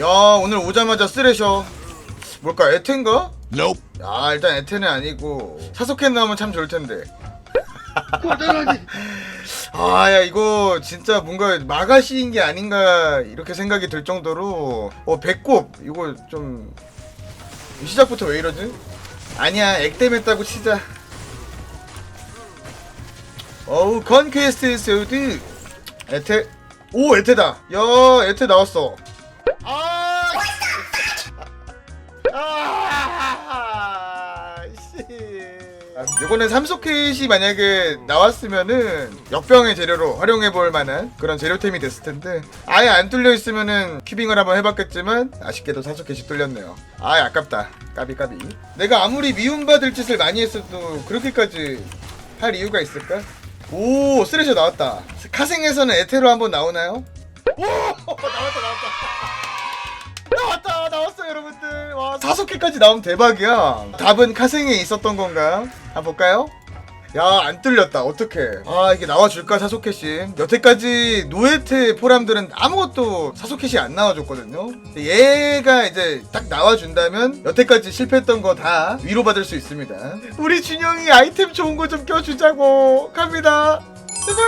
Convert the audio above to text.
야 오늘 오자마자 쓰레셔 뭘까 에텐가? Nope. 야 일단 에텐은 아니고 사소캔 나오면 참 좋을 텐데 고전하지. 아야 이거 진짜 뭔가 마가시인 게 아닌가 이렇게 생각이 들 정도로 어 배꼽 이거 좀 시작부터 왜 이러지? 아니야 액땜했다고 치자 어우 컨퀘스트 소드 에테 오 에테다 야 에테 나왔어 아 아, 씨. 아, 요거는 삼소켓이 만약에 나왔으면은 역병의 재료로 활용해볼 만한 그런 재료템이 됐을 텐데 아예 안 뚫려 있으면은 큐빙을 한번 해봤겠지만 아쉽게도 삼소켓이 뚫렸네요. 아 아깝다. 까비 까비. 내가 아무리 미움받을 짓을 많이 했어도 그렇게까지 할 이유가 있을까? 오 쓰레셔 나왔다. 카생에서는 에테로 한번 나오나요? 오 나왔다 나왔다. 나왔다 나왔어 여러분들. 와 사소개까지 나오면 대박이야. 답은 카생에 있었던 건가? 한번 볼까요? 야 안 뚫렸다. 어떡해. 아 이게 나와줄까 사소켓이 여태까지 노에테 포람들은 아무것도 사소켓이 안 나와줬거든요. 얘가 이제 딱 나와준다면 여태까지 실패했던 거 다 위로받을 수 있습니다. 우리 준영이 아이템 좋은 거 좀 껴주자고. 갑니다. 제발